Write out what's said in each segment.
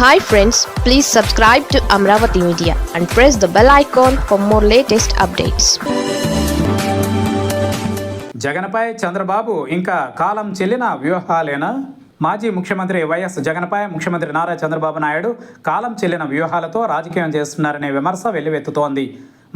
Hi friends please subscribe to Amaravati media and press the bell icon for more latest updates జగన్పై చంద్రబాబు ఇంకా కాలం చెల్లిన వ్యూహాలేనా? మాజీ ముఖ్యమంత్రి YS జగన్పై ముఖ్యమంత్రి నారా చంద్రబాబు నాయుడు కాలం చెల్లిన వ్యూహాలతో రాజకీయం చేస్తున్నారనే విమర్శ వెల్లువెత్తుతోంది.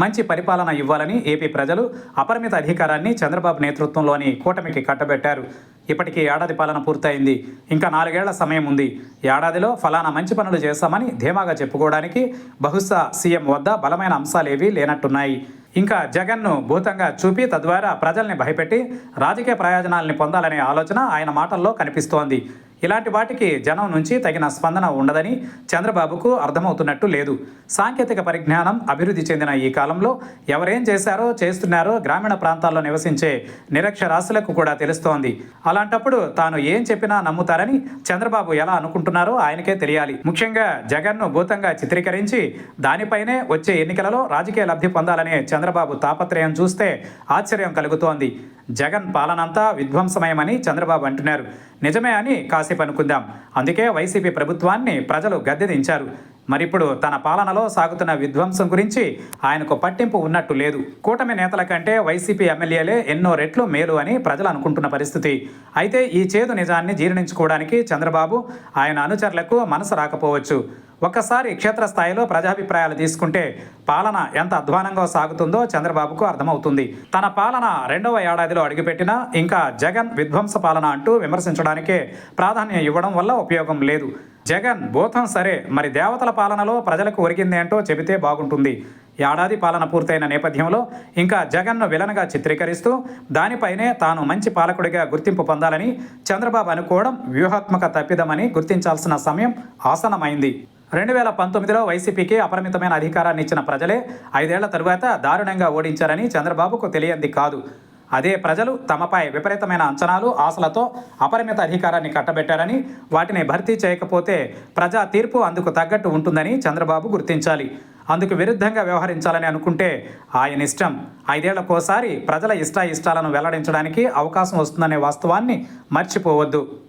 మంచి పరిపాలన ఇవ్వాలని ఏపీ ప్రజలు అపరిమిత అధికారాన్ని చంద్రబాబు నేతృత్వంలోని కూటమికి కట్టబెట్టారు. ఇప్పటికీ ఏడాది పాలన పూర్తయింది. ఇంకా నాలుగేళ్ళ సమయం ఉంది. ఏడాదిలో ఫలానా మంచి పనులు చేశామని ధీమాగా చెప్పుకోవడానికి బహుశా సీఎం వద్ద బలమైన అంశాలేవీ లేనట్టున్నాయి. ఇంకా జగన్ను భూతంగా చూపి తద్వారా ప్రజల్ని భయపెట్టి రాజకీయ ప్రయోజనాల్ని పొందాలనే ఆలోచన ఆయన మాటల్లో కనిపిస్తోంది. ఇలాంటి వాటికి జనం నుంచి తగిన స్పందన ఉండదని చంద్రబాబుకు అర్థమవుతున్నట్టు లేదు. సాంకేతిక పరిజ్ఞానం అభివృద్ధి చెందిన ఈ కాలంలో ఎవరేం చేశారో చేస్తున్నారో గ్రామీణ ప్రాంతాల్లో నివసించే నిరక్షరాస్యులకు కూడా తెలుస్తోంది. అలాంటప్పుడు తాను ఏం చెప్పినా నమ్ముతారని చంద్రబాబు ఎలా అనుకుంటున్నారో ఆయనకే తెలియాలి. ముఖ్యంగా జగన్ను భూతంగా చిత్రీకరించి దానిపైనే వచ్చే ఎన్నికలలో రాజకీయ లబ్ధి పొందాలనే చంద్రబాబు తాపత్రయం చూస్తే ఆశ్చర్యం కలుగుతోంది. జగన్ పాలనంతా విధ్వంసమయమని చంద్రబాబు అంటున్నారు. నిజమే అని కాసేపు అనుకుందాం అందుకే వైసీపీ ప్రభుత్వాన్ని ప్రజలు గద్దెదించారు మరిప్పుడు తన పాలనలో సాగుతున్న విధ్వంసం గురించి ఆయనకు పట్టింపు ఉన్నట్టు లేదు. కూటమి నేతల కంటే వైసీపీ ఎమ్మెల్యేలే ఎన్నో రెట్లు మేలు అని ప్రజలు అనుకుంటున్న పరిస్థితి. అయితే ఈ చేదు నిజాన్ని జీర్ణించుకోవడానికి చంద్రబాబు ఆయన అనుచరులకు మనసు రాకపోవచ్చు. ఒక్కసారి క్షేత్రస్థాయిలో ప్రజాభిప్రాయాలు తీసుకుంటే పాలన ఎంత అధ్వానంగా సాగుతుందో చంద్రబాబుకు అర్థమవుతుంది. తన పాలన రెండవ ఏడాదిలో అడుగుపెట్టినా ఇంకా జగన్ విధ్వంస పాలన అంటూ విమర్శించడానికే ప్రాధాన్యం ఇవ్వడం వల్ల ఉపయోగం లేదు. జగన్ భూతం సరే మరి దేవతల పాలనలో ప్రజలకు ఒరిగింది ఏంటో చెబితే బాగుంటుంది. ఏడాది పాలన పూర్తయిన నేపథ్యంలో ఇంకా జగన్ను విలన్గా చిత్రీకరిస్తూ దానిపైనే తాను మంచి పాలకుడిగా గుర్తింపు పొందాలని చంద్రబాబు అనుకోవడం వ్యూహాత్మక తప్పిదమని గుర్తించాల్సిన సమయం ఆసనమైంది రెండు వేల పంతొమ్మిదిలో వైసీపీకి అపరిమితమైన అధికారాన్ని ఇచ్చిన ప్రజలే ఐదేళ్ళ తరువాత దారుణంగా ఓడించారని చంద్రబాబుకు తెలియంది కాదు. అదే ప్రజలు తమపై విపరీతమైన అంచనాలు ఆశలతో అపరిమిత అధికారాన్ని కట్టబెట్టారని వాటిని భర్తీ చేయకపోతే ప్రజా తీర్పు అందుకు తగ్గట్టు ఉంటుందని చంద్రబాబు గుర్తించాలి. అందుకు విరుద్ధంగా వ్యవహరించాలని అనుకుంటే ఆయన ఇష్టం. ఐదేళ్ళకోసారి ప్రజల ఇష్టాయిష్టాలను వెల్లడించడానికి అవకాశం వస్తుందనే వాస్తవాన్ని మర్చిపోవద్దు.